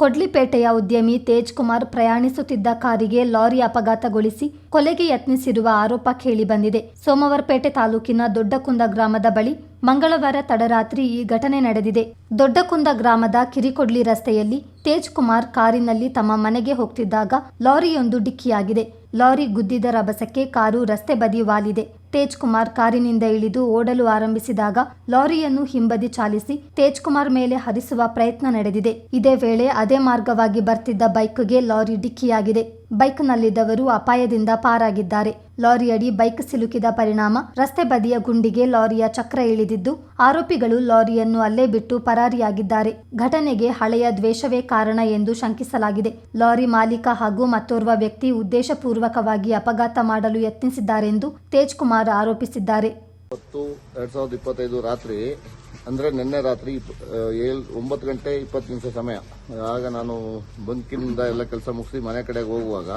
ಕೊಡ್ಲಿಪೇಟೆಯ ಉದ್ಯಮಿ ತೇಜ್ ಕುಮಾರ್ ಪ್ರಯಾಣಿಸುತ್ತಿದ್ದ ಕಾರಿಗೆ ಲಾರಿ ಅಪಘಾತಗೊಳಿಸಿ ಕೊಲೆಗೆ ಯತ್ನಿಸಿರುವ ಆರೋಪ ಕೇಳಿಬಂದಿದೆ. ಸೋಮವಾರಪೇಟೆ ತಾಲೂಕಿನ ದೊಡ್ಡಕುಂದ ಗ್ರಾಮದ ಬಳಿ ಮಂಗಳವಾರ ತಡರಾತ್ರಿ ಈ ಘಟನೆ ನಡೆದಿದೆ. ದೊಡ್ಡಕುಂದ ಗ್ರಾಮದ ಕಿರಿಕೊಡ್ಲಿ ರಸ್ತೆಯಲ್ಲಿ ತೇಜ್ ಕುಮಾರ್ ಕಾರಿನಲ್ಲಿ ತಮ್ಮ ಮನೆಗೆ ಹೋಗ್ತಿದ್ದಾಗ ಲಾರಿಯೊಂದು ಡಿಕ್ಕಿಯಾಗಿದೆ. ಲಾರಿ ಗುದ್ದಿದ ರಭಸಕ್ಕೆ ಕಾರು ರಸ್ತೆ ಬದಿ ವಾಲಿದೆ. ತೇಜ್ ಕುಮಾರ್ ಕಾರಿನಿಂದ ಇಳಿದು ಓಡಲು ಆರಂಭಿಸಿದಾಗ ಲಾರಿಯನ್ನು ಹಿಂಬದಿ ಚಾಲಿಸಿ ತೇಜ್ ಕುಮಾರ್ ಮೇಲೆ ಹರಿಸುವ ಪ್ರಯತ್ನ ನಡೆದಿದೆ. ಇದೇ ವೇಳೆ ಅದೇ ಮಾರ್ಗವಾಗಿ ಬರ್ತಿದ್ದ ಬೈಕ್ಗೆ ಲಾರಿ ಡಿಕ್ಕಿಯಾಗಿದೆ. ಬೈಕ್ನಲ್ಲಿದ್ದವರು ಅಪಾಯದಿಂದ ಪಾರಾಗಿದ್ದಾರೆ. ಲಾರಿಯಡಿ ಬೈಕ್ ಸಿಲುಕಿದ ಪರಿಣಾಮ ರಸ್ತೆ ಬದಿಯ ಗುಂಡಿಗೆ ಲಾರಿಯ ಚಕ್ರ ಇಳಿದಿದ್ದು, ಆರೋಪಿಗಳು ಲಾರಿಯನ್ನು ಅಲ್ಲೇ ಬಿಟ್ಟು ಪರಾರಿಯಾಗಿದ್ದಾರೆ. ಘಟನೆಗೆ ಹಳೆಯ ದ್ವೇಷವೇ ಕಾರಣ ಎಂದು ಶಂಕಿಸಲಾಗಿದೆ. ಲಾರಿ ಮಾಲೀಕ ಹಾಗೂ ಮತ್ತೋರ್ವ ವ್ಯಕ್ತಿ ಉದ್ದೇಶಪೂರ್ವಕವಾಗಿ ಅಪಘಾತ ಮಾಡಲು ಯತ್ನಿಸಿದ್ದಾರೆಂದು ತೇಜ್ ಕುಮಾರ್ ಆರೋಪಿಸಿದ್ದಾರೆ. ಹತ್ತು ಎರಡ್ ಸಾವಿರದ ಇಪ್ಪತ್ತೈದು ರಾತ್ರಿ, ಅಂದ್ರೆ ನಿನ್ನೆ ರಾತ್ರಿ ಏಳು, ಒಂಬತ್ತು ಗಂಟೆ ಇಪ್ಪತ್ತು ನಿಮಿಷ ಸಮಯ. ಆಗ ನಾನು ಬಂಕಿನಿಂದ ಎಲ್ಲ ಕೆಲಸ ಮುಗಿಸಿ ಮನೆ ಕಡೆಗೆ ಹೋಗುವಾಗ,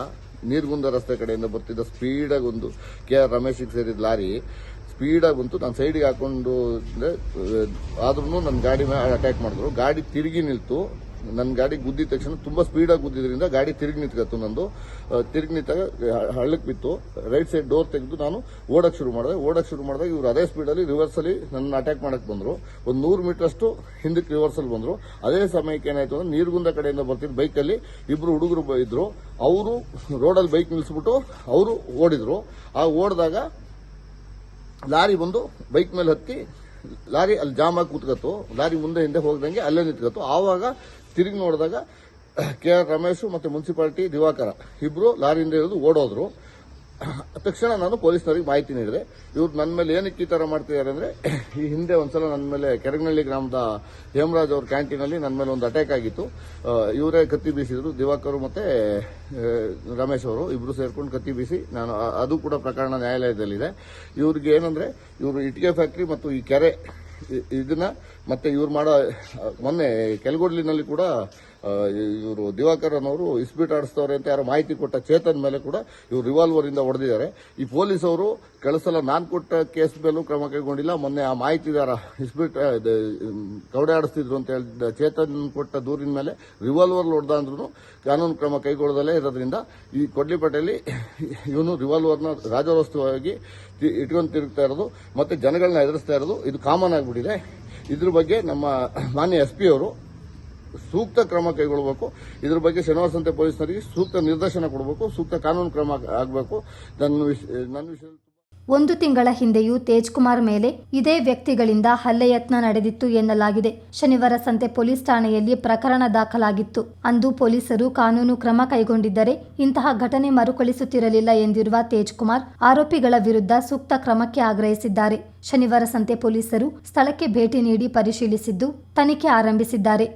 ನೀರ್ಗುಂದ ರಸ್ತೆ ಕಡೆಯಿಂದ ಬರ್ತಿದ್ದ ಸ್ಪೀಡಾಗಿ ಒಂದು ಕೆ ಆರ್ ರಮೇಶಿಗೆ ಸೇರಿದ ಲಾರಿ, ಸ್ಪೀಡಾಗಿ ಬಂತು. ನಾನು ಸೈಡಿಗೆ ಹಾಕೊಂಡು ಆದ್ರೂ ನನ್ನ ಗಾಡಿ ಮೇಲೆ ಅಟ್ಯಾಕ್ ಮಾಡಿದ್ರು. ಗಾಡಿ ತಿರುಗಿ ನಿಲ್ತು. ನನ್ನ ಗಾಡಿ ಗುದ್ದಿದ ತಕ್ಷಣ ತುಂಬಾ ಸ್ಪೀಡಾಗಿ ಗುದ್ದಿದ್ರಿಂದ ಗಾಡಿ ತಿರುಗಿ ನಿಂತ್ಕತ್ತು ನಂದು. ತಿರುಗಿ ನಿಂತಾಗ ಹಳ್ಳಕ್ಕೆ ಬಿತ್ತು. ರೈಟ್ ಸೈಡ್ ಡೋರ್ ತೆಗೆದು ನಾನು ಓಡಕ್ ಶುರು ಮಾಡಿದೆ. ಓಡಕ್ ಶುರು ಮಾಡಿದಾಗ ಇವರು ಅದೇ ಸ್ಪೀಡಲ್ಲಿ ರಿವರ್ಸ್ ಅಲ್ಲಿ ನನ್ನ ಅಟ್ಯಾಕ್ ಮಾಡಕ್ ಬಂದ್ರು. ಒಂದು ನೂರು ಮೀಟರ್ ಅಷ್ಟು ಹಿಂದಕ್ಕೆ ರಿವರ್ಸ್ ಅಲ್ಲಿ ಬಂದ್ರು. ಅದೇ ಸಮಯಕ್ಕೆ ಏನಾಯ್ತು ಅಂದ್ರೆ ನೀರ್ಗುಂದ ಕಡೆಯಿಂದ ಬರ್ತಿದ್ದ ಬೈಕಲ್ಲಿ ಇಬ್ರು ಹುಡುಗರು ಇದ್ರು. ಅವರು ರೋಡಲ್ಲಿ ಬೈಕ್ ನಿಲ್ಲಿಸ್ಬಿಟ್ಟು ಅವರು ಓಡಿದ್ರು. ಆ ಓಡಿದಾಗ ಲಾರಿ ಬಂದು ಬೈಕ್ ಮೇಲೆ ಹತ್ತಿ ಲಾರಿ ಅಲ್ಲಿ ಜಾಮ್ ಆಗಿ ಕೂತ್ಕತ್ತು, ಲಾರಿ ಮುಂದೆ ಹಿಂದೆ ಹೋಗ್ದಂಗೆ ಅಲ್ಲೇ ನಿಂತ್ಕತ್ತು. ಆವಾಗ ತಿರುಗಿ ನೋಡಿದಾಗ ಕೆ ಆರ್ ರಮೇಶ್ ಮತ್ತೆ ಮುನ್ಸಿಪಾಲ್ಟಿ ದಿವಾಕರ ಇಬ್ಬರು ಲಾರಿಯಿಂದ ಇಳಿದು ಓಡೋದ್ರು. ತಕ್ಷಣ ನಾನು ಪೊಲೀಸ್ನವರಿಗೆ ಮಾಹಿತಿ ನೀಡಿದೆ. ಇವ್ರು ನನ್ನ ಮೇಲೆ ಏನಕ್ಕೆ ಈ ಥರ ಮಾಡ್ತಿದ್ದಾರೆ ಅಂದ್ರೆ, ಈ ಹಿಂದೆ ಒಂದ್ಸಲ ನನ್ನ ಮೇಲೆ ಕೆರಗನಹಳ್ಳಿ ಗ್ರಾಮದ ಹೇಮರಾಜ್ ಅವ್ರ ಕ್ಯಾಂಟೀನಲ್ಲಿ ನನ್ನ ಮೇಲೆ ಒಂದು ಅಟ್ಯಾಕ್ ಆಗಿತ್ತು. ಇವರೇ ಕತ್ತಿ ಬೀಸಿದ್ರು. ದಿವಾಕರ್ ಮತ್ತೆ ರಮೇಶ್ ಅವರು ಇಬ್ಬರು ಸೇರ್ಕೊಂಡು ಕತ್ತಿ ಬೀಸಿ ನಾನು ಅದು ಕೂಡ ಪ್ರಕರಣ ನ್ಯಾಯಾಲಯದಲ್ಲಿದೆ. ಇವ್ರಿಗೆ ಏನಂದ್ರೆ, ಇವರು ಇಟ್ಟಿಗೆ ಫ್ಯಾಕ್ಟ್ರಿ ಮತ್ತು ಈ ಕೆರೆ ಇದನ್ನ ಮತ್ತೆ ಇವ್ರು ಮಾಡೋ ಮೊನ್ನೆ ಕೆಲಗೋಡ್ಲಿನಲ್ಲಿ ಕೂಡ ಇವರು ದಿವಾಕರ್ ಅನ್ನೋರು ಇಸ್ಪೀಟ್ ಆಡಿಸ್ತವ್ರೆ ಅಂತ ಯಾರು ಮಾಹಿತಿ ಕೊಟ್ಟ ಚೇತನ್ ಮೇಲೆ ಕೂಡ ಇವರು ರಿವಾಲ್ವರ್ ಇಂದ ಹೊಡೆದಿದ್ದಾರೆ. ಈ ಪೊಲೀಸ್ ಅವರು ಕಳಿಸಲ ನಾನ್ ಕೊಟ್ಟ ಕೇಸ್ ಮೇಲೂ ಕ್ರಮ ಕೈಗೊಂಡಿಲ್ಲ. ಮೊನ್ನೆ ಆ ಮಾಹಿತಿದಾರ ಇಸ್ಪೀಟ್ ಕವಡೆ ಆಡಿಸ್ತಿದ್ರು ಅಂತ ಹೇಳಿದ ಚೇತನ್ ಕೊಟ್ಟ ದೂರಿನ ಮೇಲೆ ರಿವಾಲ್ವರ್ ಹೊಡೆದ ಅಂದ್ರೂ ಕಾನೂನು ಕ್ರಮ ಕೈಗೊಳ್ಳದಲ್ಲೇ ಇರೋದ್ರಿಂದ ಈ ಕೊಡ್ಲಿಪೇಟೆಯಲ್ಲಿ ಇವನು ರಿವಾಲ್ವರ್ನ ರಾಜವಸ್ತುವಾಗಿ ಇಟ್ಕೊಂಡು ತಿರುಗ್ತಾ ಇರೋದು ಮತ್ತೆ ಜನಗಳನ್ನ ಎದುರಿಸ್ತಾ ಇರೋದು ಇದು ಕಾಮನ್ ಆಗಿಬಿಟ್ಟಿದೆ. ಇದ್ರ ಬಗ್ಗೆ ನಮ್ಮ ಮಾನ್ಯ ಎಸ್ ಪಿ ಅವರು ಸೂಕ್ತ ಕ್ರಮ ಕೈಗೊಳ್ಳಬೇಕು. ಇದ್ರ ಬಗ್ಗೆ ಶನಿವಾರ ಪೊಲೀಸರಿಗೆ ಸೂಕ್ತ ನಿರ್ದೇಶನ ಕೊಡಬೇಕು, ಸೂಕ್ತ ಕಾನೂನು ಕ್ರಮ ಆಗಬೇಕು. ನನ್ನ ನನ್ನ ವಿಷಯ ಒಂದು ತಿಂಗಳ ಹಿಂದೆಯೂ ತೇಜ್ ಕುಮಾರ್ ಮೇಲೆ ಇದೇ ವ್ಯಕ್ತಿಗಳಿಂದ ಹಲ್ಲೆ ಯತ್ನ ನಡೆದಿತ್ತು ಎನ್ನಲಾಗಿದೆ. ಶನಿವಾರ ಸಂತೆ ಪೊಲೀಸ್ ಠಾಣೆಯಲ್ಲಿ ಪ್ರಕರಣ ದಾಖಲಾಗಿತ್ತು. ಅಂದು ಪೊಲೀಸರು ಕಾನೂನು ಕ್ರಮ ಕೈಗೊಂಡಿದ್ದರೆ ಇಂತಹ ಘಟನೆ ಮರುಕಳಿಸುತ್ತಿರಲಿಲ್ಲ ಎಂದಿರುವ ತೇಜ್ ಕುಮಾರ್ ಆರೋಪಿಗಳ ವಿರುದ್ಧ ಸೂಕ್ತ ಕ್ರಮಕ್ಕೆ ಆಗ್ರಹಿಸಿದ್ದಾರೆ. ಶನಿವಾರ ಸಂತೆ ಪೊಲೀಸರು ಸ್ಥಳಕ್ಕೆ ಭೇಟಿ ನೀಡಿ ಪರಿಶೀಲಿಸಿದ್ದು ತನಿಖೆ ಆರಂಭಿಸಿದ್ದಾರೆ.